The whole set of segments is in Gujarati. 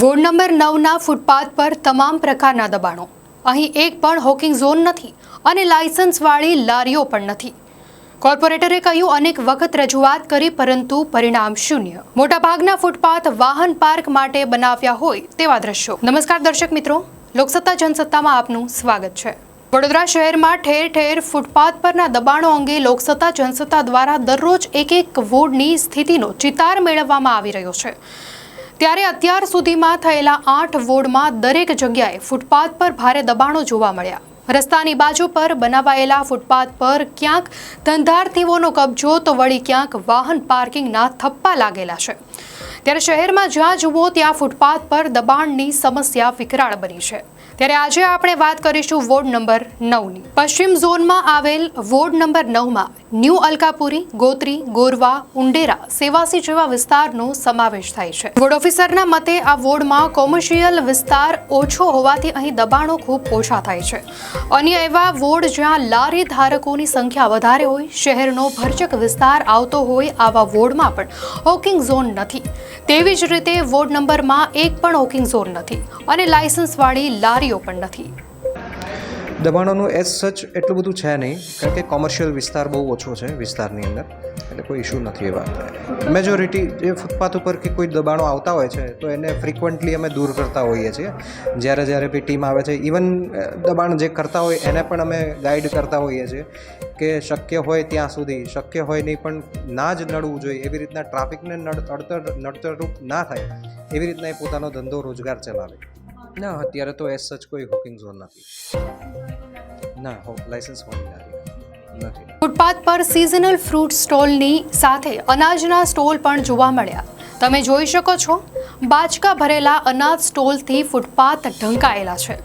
વોર્ડ નંબર નવના ફૂટપાથ પર તમામ પ્રકારના દબાણો. અહીં એક પણ હોકિંગ ઝોન નથી અને લાયસન્સવાળી લારીઓ પણ નથી. કોર્પોરેટરે કહ્યું, અનેક વખત રજૂઆત કરી, પરંતુ પરિણામ શૂન્ય. મોટાભાગના ફૂટપાથ વાહન પાર્ક માટે બનાવ્યા હોય તેવા દ્રશ્યો. નમસ્કાર દર્શક મિત્રો, લોકસત્તા જનસત્તામાં આપનું સ્વાગત છે. વડોદરા શહેરમાં ઠેર ઠેર ફૂટપાથ પરના દબાણો અંગે લોકસત્તા જનસત્તા દ્વારા દરરોજ એક એક વોર્ડની સ્થિતિનો ચિતાર મેળવવામાં આવી રહ્યો છે. ત્યારે અત્યાર સુધીમાં થયેલા આઠ વોર્ડમાં દરેક જગ્યાએ ફૂટપાથ પર ભારે દબાણો જોવા મળ્યા. રસ્તાની બાજુ પર બનાવાયેલા ફૂટપાથ પર ક્યાંક ધંધાર્થીઓનો કબજો તો વળી ક્યાંક વાહન પાર્કિંગના થપ્પા લાગેલા છે. ત્યારે શહેરમાં જ્યાં જુઓ ત્યાં ફૂટપાથ પર દબાણની સમસ્યા વિકરાળ બની છે. ત્યારે આજે આપણે વાત કરીશું વોર્ડ નંબર નવની. પશ્ચિમ ઝોનમાં આવેલ વોર્ડ નંબર નવમાં ન્યૂ અલકાપુરી, ગોત્રી, ગોરવા, ઉંડેરા સેવાસી જેવા વિસ્તારનો સમાવેશ થાય છે. વોર્ડ ઓફિસરના મતે આ વોર્ડમાં કોમર્શિયલ વિસ્તાર ઓછો હોવાથી અહીં દબાણો ખૂબ ઓછા થાય છે. અન્ય એવા વોર્ડ જ્યાં લારી ધારકોની સંખ્યા વધારે હોય, શહેરનો ભરચક વિસ્તાર આવતો હોય, આવા વોર્ડમાં પણ હોકિંગ ઝોન નથી. તેવી જ રીતે વોર્ડ નંબરમાં એક પણ હોકિંગ ઝોન નથી અને લાયસન્સવાળી લારીઓ પણ નથી. દબાણોનું એઝ સચ એટલું બધું છે નહીં, કારણ કે કોમર્શિયલ વિસ્તાર બહુ ઓછો છે વિસ્તારની અંદર, એટલે કોઈ ઇશ્યુ નથી એ વાત. મેજોરિટી જે ફૂટપાથ ઉપર કે કોઈ દબાણો આવતા હોય છે, તો એને ફ્રિકવન્ટલી અમે દૂર કરતા હોઈએ છીએ. જ્યારે જ્યારે બી ટીમ આવે છે ઇવન દબાણ જે કરતા હોય, એને પણ અમે ગાઈડ કરતા હોઈએ છીએ કે શક્ય હોય ત્યાં સુધી, શક્ય હોય નહીં પણ ના જ નડવું જોઈએ. એવી રીતના ટ્રાફિકને નડ, અડતર, નડતરરૂપ ના થાય, એવી રીતના એ પોતાનો ધંધો રોજગાર ચલાવે. ના, અત્યારે તો એઝ સચ કોઈ હોકિંગ ઝોન નથી. ના લાઇસન્સ નથી. નથી. ફૂટપાથ પર સિઝનલ ફ્રૂટ સ્ટોલની સાથે અનાજના સ્ટોલ પણ જોવા મળ્યા. તમે જોઈ શકો છો, બાચકા ભરેલા અનાજ સ્ટોલથી ફૂટપાથ ઢંકાયેલા છે.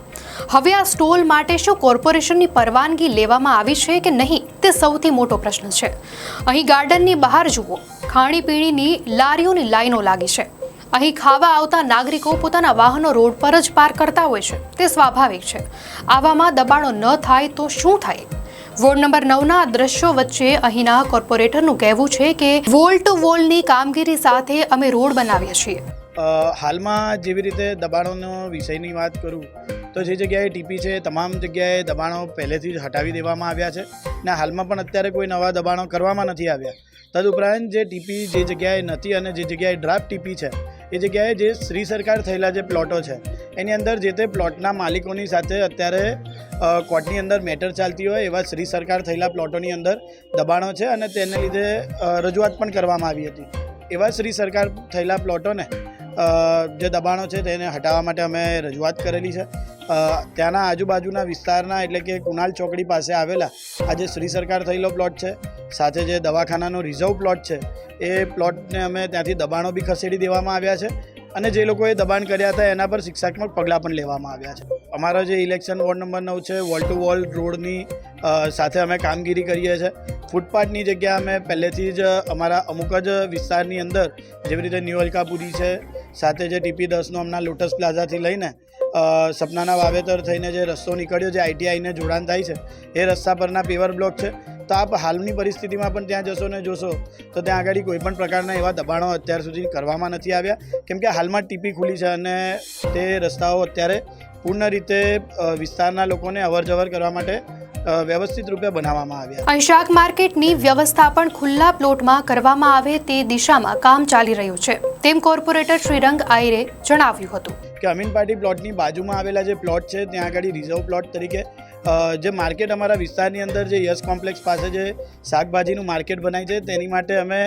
હવે આ સ્ટોલ માટે શું કોર્પોરેશનની પરવાનગી લેવામાં આવી છે કે નહીં, તે સૌથી મોટો પ્રશ્ન છે. અહીં ગાર્ડનની બહાર જુઓ, ખાણીપીણીની લારીઓની લાઈનો લાગી છે. અહીં ખાવા આવતા નાગરિકો પોતાના વાહનો રોડ પર જ પાર્ક કરતા હોય છે. તે સ્વાભાવિક છે. આવામાં દબાણો ન થાય તો શું થાય? વોર્ડ નંબર નવના દ્રશ્યો વચ્ચે અહીંના કોર્પોરેટરનું કહેવું છે કે વોલ ટુ વોલની કામગીરી સાથે અમે રોડ બનાવીએ છીએ. હાલમાં જેવી રીતે દબાણોનો વિષયની વાત કરું, તો જે જગ્યાએ ટીપી છે, તમામ જગ્યાએ દબાણો પહેલેથી જ હટાવી દેવામાં આવ્યા છે ને હાલમાં પણ અત્યારે કોઈ નવા દબાણો કરવામાં નથી આવ્યા. તદુપરાંત જે ટીપી જે જગ્યાએ નથી અને જે જગ્યાએ ડ્રાફ્ટ ટીપી છે એ જગ્યાએ જે શ્રી સરકાર થયેલા જે પ્લોટો છે, એની અંદર જે તે પ્લોટના માલિકોની સાથે અત્યારે કોર્ટની અંદર મેટર ચાલતી હોય એવા શ્રી સરકાર થયેલા પ્લોટોની અંદર દબાણો છે અને તેને લીધે રજૂઆત પણ કરવામાં આવી હતી. એવા શ્રી સરકાર થયેલા પ્લોટોને જે દબાણો છે તેને હટાવવા માટે અમે રજૂઆત કરેલી છે. ત્યાંના આજુબાજુના વિસ્તારના એટલે કે કુનાલ ચોકડી પાસે આવેલા આ જે શ્રી સરકાર થયેલો પ્લોટ છે, સાથે જે દવાખાનાનો રિઝર્વ પ્લોટ છે, એ પ્લોટને અમે ત્યાંથી દબાણો બી ખસેડી દેવામાં આવ્યા છે અને જે લોકોએ દબાણ કર્યા હતા એના પર શિક્ષાત્મક પગલાં પણ લેવામાં આવ્યા છે. અમારો જે ઇલેક્શન વોર્ડ નંબર નવ છે, વોલ ટુ વોલ રોડની સાથે અમે કામગીરી કરીએ છીએ ફૂટપાથની જગ્યા અમે પહેલેથી જ અમારા અમુક જ વિસ્તારની અંદર જેવી રીતે ન્યુ અલકાપુરી છે સાથે જે ટીપી દસનો હમણાં લોટસ પ્લાઝાથી લઈને સપનાના વાવેતર થઈને જે રસ્તો નીકળ્યો જે આઈટીઆઈને જોડાણ થાય છે, એ રસ્તા પરના પેવર બ્લોક છે. તો આપ હાલની પરિસ્થિતિમાં પણ ત્યાં જશો ને જોશો, તો ત્યાં આગળ કોઈ પણ પ્રકારના એવા દબાણો અત્યાર સુધી કરવામાં નથી આવ્યા. કેમ કે હાલમાં ટીપી ખુલી છે અને તે રસ્તાઓ અત્યારે પૂર્ણ રીતે વિસ્તારના લોકોને અવર જવર કરવા માટે વ્યવસ્થિત રૂપે બનાવવામાં આવ્યા. અંશાક શાક માર્કેટની વ્યવસ્થા પણ ખુલ્લા પ્લોટમાં કરવામાં આવે તે દિશામાં કામ ચાલી રહ્યું છે. તેમ કોર્પોરેટર શ્રીરંગ આયરે જણાવ્યું હતું. કે અમીન પાર્ટી પ્લોટની બાજુમાં આવેલા જે પ્લોટ છે ત્યાં આગળ રિઝર્વ પ્લોટ તરીકે જે માર્કેટ અમારા વિસ્તારની અંદર જે યસ કોમ્પ્લેક્સ પાસે જે શાકભાજીનું માર્કેટ બનાવ્યું છે તેની માટે અમે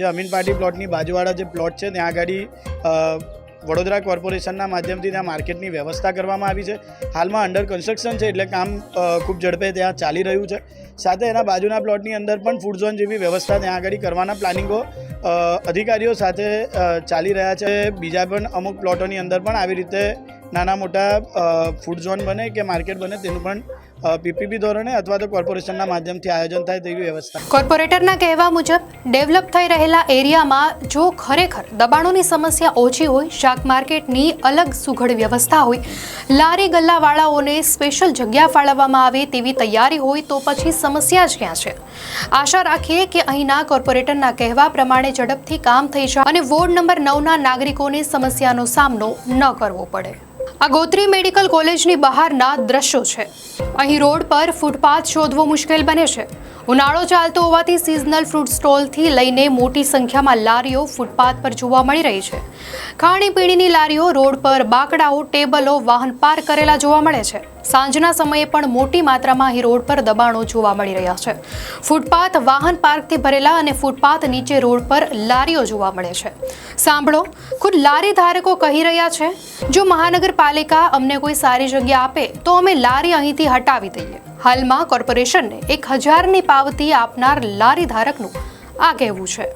જે અમીન પાર્ટી પ્લોટની બાજુવાળા જે પ્લોટ છે ત્યાં આગળ વડોદરા કોર્પોરેશનના માધ્યમથી ત્યાં માર્કેટની વ્યવસ્થા કરવામાં આવી છે. હાલમાં અંડર કન્સ્ટ્રક્શન છે એટલે કામ ખૂબ ઝડપે ત્યાં ચાલી રહ્યું છે. સાથે એના બાજુના પ્લોટની અંદર પણ ફૂડ ઝોન જેવી વ્યવસ્થા ત્યાં આગળ કરવાના પ્લાનિંગો અધિકારીઓ સાથે ચાલી રહ્યા છે. બીજા પણ અમુક પ્લોટોની અંદર પણ આવી રીતે નાના મોટા ફૂડ ઝોન બને કે માર્કેટ બને તેનું પણ પીપીપી ધોરણે અથવા તો કોર્પોરેશનના માધ્યમથી આયોજન થાય તેવી વ્યવસ્થા. કોર્પોરેટરના કહેવા મુજબ, ડેવલપ થઈ રહેલા એરિયામાં જો ખરેખર દબાણોની સમસ્યા ઓછી હોય, શાક માર્કેટની અલગ સુઘડ વ્યવસ્થા હોય, લારી ગલ્લાવાળાઓને સ્પેશિયલ જગ્યા ફાળવવામાં આવે તેવી તૈયારી હોય, તો પછી સમસ્યા જ ક્યાં છે? આશા રાખીએ કે અહીંના કોર્પોરેટરના કહેવા પ્રમાણે ઝડપથી કામ થઈ જાય અને વોર્ડ નંબર નવના નાગરિકોને સમસ્યાનો સામનો ન કરવો પડે. આ ગોત્રી મેડિકલ કોલેજની બહારના દ્રશ્યો છે. અહીં રોડ પર ફૂટપાથ શોધવો મુશ્કેલ બને છે. ઉનાળો ચાલતો હોવાથી સિઝનલ ફ્રૂટ સ્ટોલથી લઈને મોટી સંખ્યામાં લારીઓ ફૂટપાથ પર જોવા મળી રહી છે. ખાણીપીણીની લારીઓ, રોડ પર બાકડાઓ, ટેબલો, વાહન પાર્ક કરેલા જોવા મળે છે. સાંજના સમયે પણ મોટી માત્રામાં અહીં રોડ પર દબાણો જોવા મળી રહ્યા છે. ફૂટપાથ, વાહન પાર્કથી ભરેલા અને ફૂટપાથ નીચે રોડ પર લારીઓ જોવા મળે છે. સાંભળો, ખુદ લારી ધારકો કહી રહ્યા છે, જો મહાનગરપાલિકા અમને કોઈ સારી જગ્યા આપે, તો અમે લારી અહીંથી હટાવી દઈએ. હાલમાં કોર્પોરેશનને એક હજારની પાવતી આપનાર લારી ધારકનું આ કહેવું છે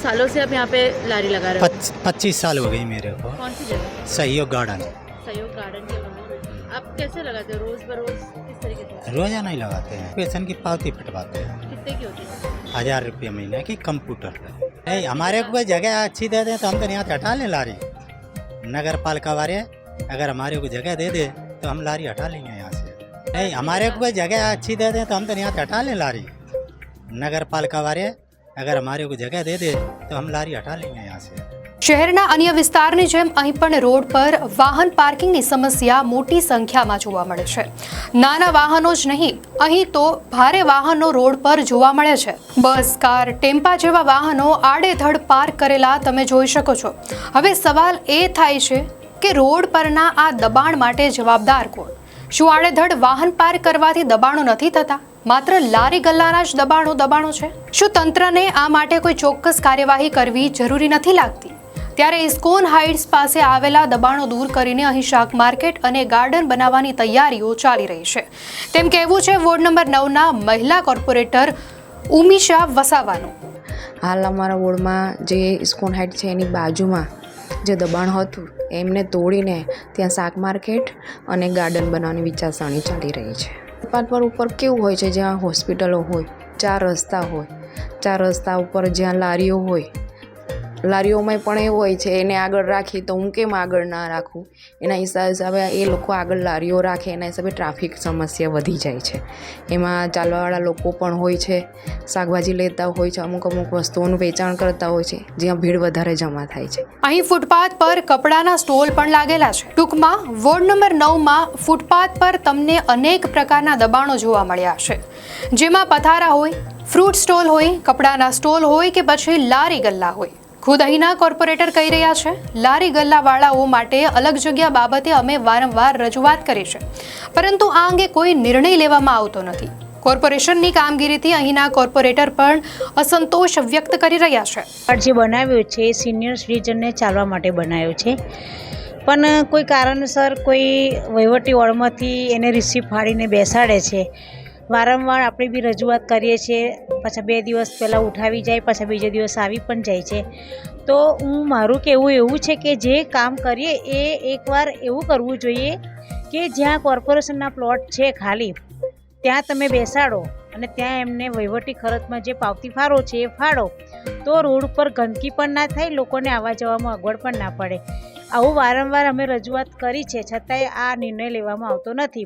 सालों से आप यहाँ पे लारी लगा रहे हो पच, पच्चीस साल हो गई मेरे को कौन सी जगह सहयोग गार्डन सहयोग गार्डन के वहाँ आप कैसे लगाते हो रोज बरोज किस तरीके से रोजाना ही लगाते हैं पेंशन की पावती पिटवाते हैं कितने की होती है हजार रुपये महीने की कंप्यूटर पे नहीं हमारे को कोई जगह अच्छी दे दे तो हम तो यहाँ से हटा लें लारी नगर पालिका वाले अगर हमारे को जगह दे दे तो हम लारी हटा लेंगे यहाँ से नहीं हमारे को कोई जगह अच्छी दे दे तो हम तो यहाँ से हटा लें लारी नगर पालिका वाले अगर हमारे को जगह दे दे तो हम लारी हटा लेंगे यहाँ से શહેરના અન્ય વિસ્તારની જેમ અહીં પણ રોડ પર વાહન પાર્કિંગની સમસ્યા મોટી સંખ્યામાં જોવા મળે છે નાના વાહનો જ નહીં અહીં તો ભારે વાહનો રોડ પર જોવા મળે છે બસ કાર ટેમ્પા જેવા વાહનો આડેધડ પાર્ક કરેલા તમે જોઈ શકો છો હવે સવાલ એ થાય છે કે રોડ પરના આ દબાણ માટે જવાબદાર કોણ શું આડેધડ વાહન પાર્ક કરવાથી દબાણો નથી થતા. માત્ર લારી ગલ્લાના જ દબાણો દબાણો છે. શું તંત્રને આ માટે કોઈ ચોક્કસ કાર્યવાહી કરવી જરૂરી નથી લાગતી? ત્યારે ઇસ્કોન હાઇટ્સ પાસે આવેલા દબાણો દૂર કરીને અહીં શાક માર્કેટ અને ગાર્ડન બનાવવાની તૈયારીઓ ચાલી રહી છે. તેમ કહેવું છે, વોર્ડ નંબર નવના મહિલા કોર્પોરેટર ઉમિશા વસાવાનું. હાલ અમારા વોર્ડમાં જે ઇસ્કોન હાઇટ છે એની બાજુમાં જે દબાણ હતું એમને તોડીને ત્યાં શાક માર્કેટ અને ગાર્ડન બનાવવાની વિચારસરણી ચાલી રહી છે. પર ઉપર કેવું હોય છે જ્યાં હોસ્પિટલો હોય, ચાર રસ્તા હોય, ચાર રસ્તા ઉપર જ્યાં લારીઓ હોય લારીઓમાં પણ એવું હોય છે, એને આગળ રાખી તો હું કેમ આગળ ના રાખું? એના હિસાબે હિસાબે એ લોકો આગળ લારીઓ રાખે, એના હિસાબે ટ્રાફિક સમસ્યા વધી જાય છે. એમાં ચાલવાવાળા લોકો પણ હોય છે, શાકભાજી લેતા હોય છે, અમુક અમુક વસ્તુઓનું વેચાણ કરતા હોય છે, જ્યાં ભીડ વધારે જમા થાય છે. અહીં ફૂટપાથ પર કપડાના સ્ટોલ પણ લાગેલા છે. ટૂંકમાં, વોર્ડ નંબર નવમાં ફૂટપાથ પર તમને અનેક પ્રકારના દબાણો જોવા મળ્યા છે જેમાં પથારા હોય, ફ્રૂટ સ્ટોલ હોય, કપડાના સ્ટોલ હોય કે પછી લારી ગલ્લા હોય. ખુદ અહીંના કોર્પોરેટર કહી રહ્યા છે, લારી ગલ્લાવાળાઓ માટે અલગ જગ્યા બાબતે અમે વારંવાર રજૂઆત કરી છે. પરંતુ આ અંગે કોઈ નિર્ણય લેવામાં આવતો નથી. કોર્પોરેશનની કામગીરીથી અહીંના કોર્પોરેટર પણ અસંતોષ વ્યક્ત કરી રહ્યા છે. જે બનાવ્યો છે એ સિનિયર સિટીઝનને ચાલવા માટે બનાવ્યો છે. પણ કોઈ કારણસર કોઈ વહીવટી વળમાંથી એને રિસીપ ફાડીને બેસાડે છે. વારંવાર આપણે બી રજૂઆત કરીએ છીએ, પાછા બે દિવસ પહેલાં ઉઠાવી જાય, પાછા બીજા દિવસ આવી પણ જાય છે. તો હું, મારું કહેવું એવું છે કે જે કામ કરીએ એ એકવાર એવું કરવું જોઈએ કે જ્યાં કોર્પોરેશનના પ્લોટ છે ખાલી, ત્યાં તમે બેસાડો અને ત્યાં એમને વહીવટી ખર્ચમાં જે પાવતી ફાળો છે એ ફાળો. તો રોડ ઉપર ગંદકી પણ ના થાય, લોકોને આવવા જવામાં અગવડ પણ ના પડે. આવું વારંવાર અમે રજૂઆત કરી છે, છતાંય આ નિર્ણય લેવામાં આવતો નથી.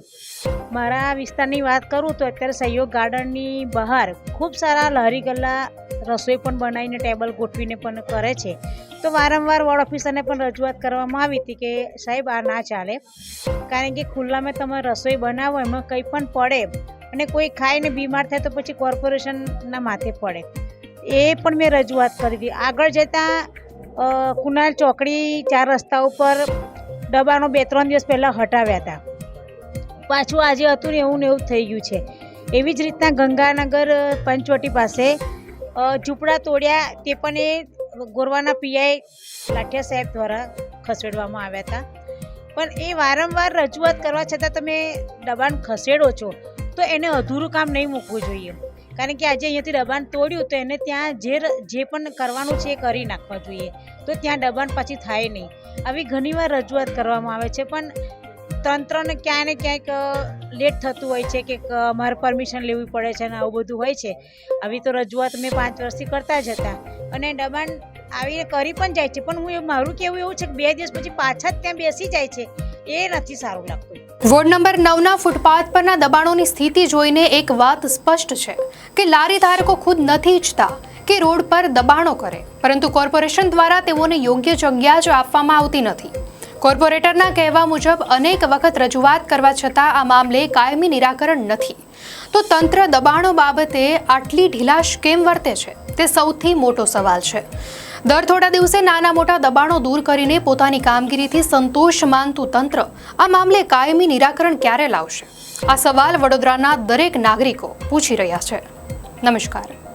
મારા વિસ્તારની વાત કરું તો અત્યારે સહયોગ ગાર્ડનની બહાર ખૂબ સારા લહેરી ગલ્લા રસોઈ પણ બનાવીને ટેબલ ગોઠવીને પણ કરે છે. તો વારંવાર વોર્ડ ઓફિસરને પણ રજૂઆત કરવામાં આવી હતી કે, સાહેબ, આ ના ચાલે. કારણ કે ખુલ્લામાં તમે રસોઈ બનાવો, એમાં કંઈ પણ પડે અને કોઈ ખાઈને બીમાર થાય તો પછી કોર્પોરેશનના માથે પડે. એ પણ મેં રજૂઆત કરી હતી. આગળ જતાં કુનાલ ચોકડી ચાર રસ્તા ઉપર ડબ્બાનો બે ત્રણ દિવસ પહેલાં હટાવ્યા હતા. પાછું આજે હતું ને એવું ને એવું થઈ ગયું છે. એવી જ રીતના ગંગાનગર પંચવટી પાસે ઝૂંપડા તોડ્યા તે પણ એ ગોરવાના પીઆઈ લાઠિયા સાહેબ દ્વારા ખસેડવામાં આવ્યા હતા. પણ એ વારંવાર રજૂઆત કરવા છતાં તમે દબાણ ખસેડો છો, તો એને અધૂરું કામ નહીં મૂકવું જોઈએ. કારણ કે આજે અહીંયાથી દબાણ તોડ્યું તો એને ત્યાં જે જે પણ કરવાનું છે એ કરી નાખવા જોઈએ. તો ત્યાં દબાણ પછી થાય નહીં. આવી ઘણીવાર રજૂઆત કરવામાં આવે છે, પણ તંત્રને ક્યાંય ને ક્યાંક લેટ થતું હોય છે કે મારે પરમિશન લેવી પડે છે અને આવું બધું હોય છે. આવી તો રજૂઆત મેં પાંચ વર્ષથી કરતા જ હતા. અને દબાણ આવીને કરી પણ જાય છે, પણ હું મારું કેવું એવું છે કે બે દિવસ પછી પાછા જ ત્યાં બેસી જાય છે. એ નથી સારું લાગતું. વોર્ડ નંબર નવના ફૂટપાથ પરના દબાણોની સ્થિતિ જોઈને એક વાત સ્પષ્ટ છે કે લારી ધારકો ખુદ નથી ઈચ્છતા કે રોડ પર દબાણો કરે, પરંતુ કોર્પોરેશન દ્વારા તેઓને યોગ્ય જગ્યા જ આપવામાં આવતી નથી. કોર્પોરેટરના કહેવા મુજબ, અનેક વખત રજૂઆત કરવા છતાં આ મામલે કાયમી નિરાકરણ નથી. તો તંત્ર દબાણો બાબતે આટલી ઢીલાશ કેમ વર્તે છે? તે સૌથી મોટો સવાલ છે. દર થોડા દિવસે નાના મોટા દબાણો દૂર કરીને પોતાની કામગીરીથી સંતોષ માનતું તંત્ર આ મામલે કાયમી નિરાકરણ ક્યારે લાવશે? આ સવાલ વડોદરાના દરેક નાગરિકો પૂછી રહ્યા છે. નમસ્કાર.